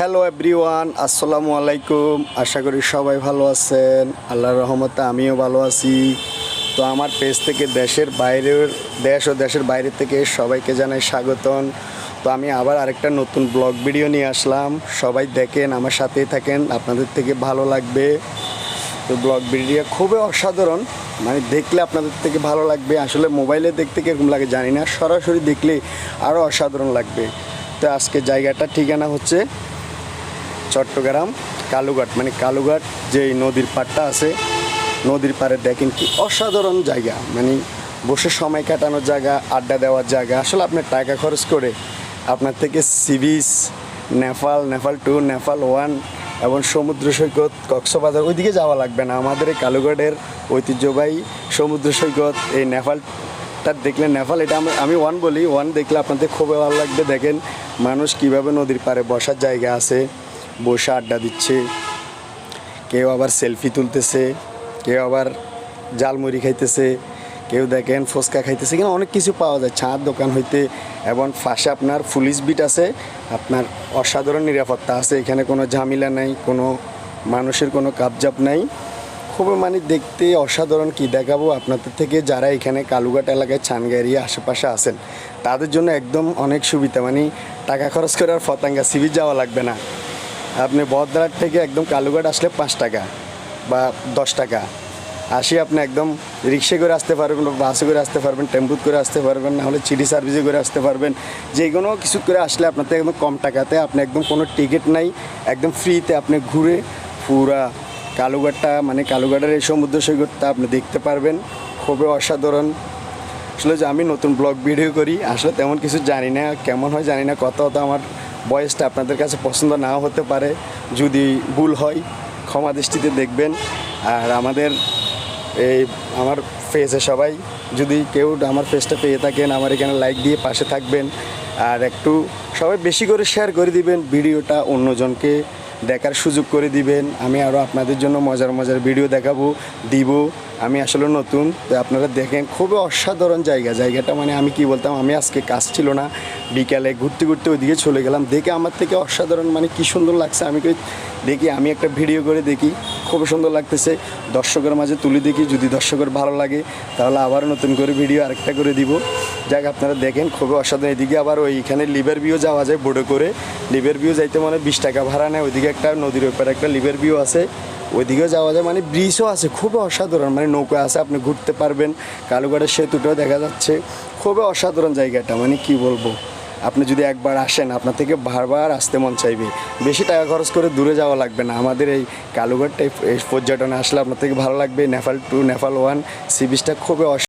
Hello everyone আসসালামু আলাইকুম আশা করি সবাই ভালো আছেন। আল্লাহর রহমতে আমিও ভালো আছি। তো আমার পেজ থেকে দেশের বাইরের, দেশ ও দেশের বাইরে থেকে সবাইকে জানাই স্বাগতম। তো আমি আবার আরেকটা নতুন ব্লগ ভিডিও নিয়ে আসলাম। সবাই দেখেন, আমার সাথেই থাকেন। আপনাদের থেকে ভালো লাগবে। তো ব্লগ ভিডিও খুবই অসাধারণ। মানে দেখলে আপনাদের থেকে ভালো লাগবে। আসলে মোবাইলে দেখতে কীরকম লাগে জানি না। সরাসরি দেখলে আরও অসাধারণ লাগবে। তো আজকে জায়গাটা ঠিকানা হচ্ছে চট্টগ্রাম, কালুঘাট মানে কালুঘাট যে নদীর পাড়টা আছে, নদীর পাড়ে দেখেন কি অসাধারণ জায়গা মানে বসে সময় কাটানোর জায়গা, আড্ডা দেওয়ার জায়গা। আসলে আপনার টাকা খরচ করে আপনার থেকে সিবিস নেপাল নেপাল টু, নেপাল ওয়ান এবং সমুদ্র সৈকত, কক্সবাজার, ওইদিকে যাওয়া লাগবে না। আমাদের এই কালুঘাটের ঐতিহ্যবাহী সমুদ্র সৈকত, এই নেপালটা দেখলে, নেপাল এটা আমি আমি ওয়ান বলি ওয়ান দেখলে আপনাদের খুবই ভালো লাগবে। দেখেন মানুষ কীভাবে নদীর পাড়ে বসার জায়গা আছে। বসে আড্ডা দিচ্ছে। কেউ আবার সেলফি তুলতেছে, কেউ আবার জালমুড়ি খাইতেছে, কেউ দেখেন ফুচকা খাইতেছে। কিন্তু অনেক কিছু পাওয়া যায়, ছাঁদ দোকান হইতে এবং পাশে আপনার পুলিশ বিট আছে, আপনার অসাধারণ নিরাপত্তা আছে। এখানে কোনো ঝামেলা নাই, কোনো মানুষের কোনো কাবজাপ নাই। খুবই মানে দেখতে অসাধারণ কি দেখাবো আপনাদের থেকে যারা এখানে কালুঘাট এলাকায় ছানগাড়ি আশেপাশে আছেন, তাদের জন্য একদম অনেক সুবিধা। মানে টাকা খরচ করে আর ফতাঙ্গা সিবি যাওয়া লাগবে না। আপনি বহদ্রার থেকে একদম কালুঘাট আসলে পাঁচ টাকা বা দশ টাকা। আসি আপনি একদম রিক্সে করে আসতে পারবেন বা বাসে করে আসতে পারবেন, টেম্পুত করে আসতে পারবেন, না হলে চিডি সার্ভিসে করে আসতে পারবেন। যে কোনো কিছু করে আসলে আপনার থেকে একদম কম টাকাতে আপনি একদম কোনো টিকিট নাই, একদম ফ্রিতে আপনি ঘুরে পুরা কালুঘাটটা মানে কালুঘাটের এই সমুদ্র সৈকতটা আপনি দেখতে পারবেন। খুবই অসাধারণ। আসলে যে আমি নতুন ব্লগ ভিডিও করি, আসলে তেমন কিছু জানি না, কেমন হয় জানি না কত কত আমার বয়সটা আপনাদের কাছে পছন্দ না হতে পারে, যদি ভুল হয়, ক্ষমা দৃষ্টিতে দেখবেন। আর আমাদের এই, আমার ফেসে সবাই, যদি কেউ আমার ফেসটা পেয়ে থাকেন, আমার এখানে লাইক দিয়ে পাশে থাকবেন। আর একটু সবাই বেশি করে শেয়ার করে দিবেন, ভিডিওটা অন্যজনকে দেখার সুযোগ করে দিবেন। আমি আরও আপনাদের জন্য মজার মজার ভিডিও দেখাবো, দিব। আমি আসলে নতুন, তো আপনারা দেখেন, খুবই অসাধারণ জায়গা। জায়গাটা মানে আমি কি বলতাম, আমি আজকে কাজ ছিল না। বিকালে ঘুরতে ঘুরতে ওইদিকে চলে গেলাম। দেখে আমার থেকে অসাধারণ মানে কি সুন্দর লাগছে, আমি দেখি, আমি একটা ভিডিও করে দেখি। খুব সুন্দর লাগতেছে। দর্শকের মাঝে তুলে দেখি, যদি দর্শকের ভালো লাগে, তাহলে আবার নতুন করে ভিডিও আরেকটা করে দিব। যাক, আপনারা দেখেন, খুবই অসাধারণ। এদিকে আবার ওইখানে লিভার ভিউ যাওয়া যায় বোর্ডে করে। লিভার ভিউ যাইতে মানে বিশ টাকা ভাড়া নেয়। ওইদিকে একটা নদীর ওপরে একটা লিভার ভিউ আছে। ওইদিকেও যাওয়া যায় মানে ব্রিজও আছে খুবই অসাধারণ। মানে নৌকা আছে, আপনি ঘুরতে পারবেন। কালুঘাটের সেতুটাও দেখা যাচ্ছে। খুবই অসাধারণ জায়গাটা মানে কি বলব? আপনি যদি একবার আসেন, আপনার থেকে বারবার আসতে মন চাইবে। বেশি টাকা খরচ করে দূরে যাওয়া লাগবে না। আমাদের এই কালুঘাট এই পর্যটনে আসলে আপনার থেকে ভালো লাগবে। Nepal two Nepal one sea বিচটা খুবই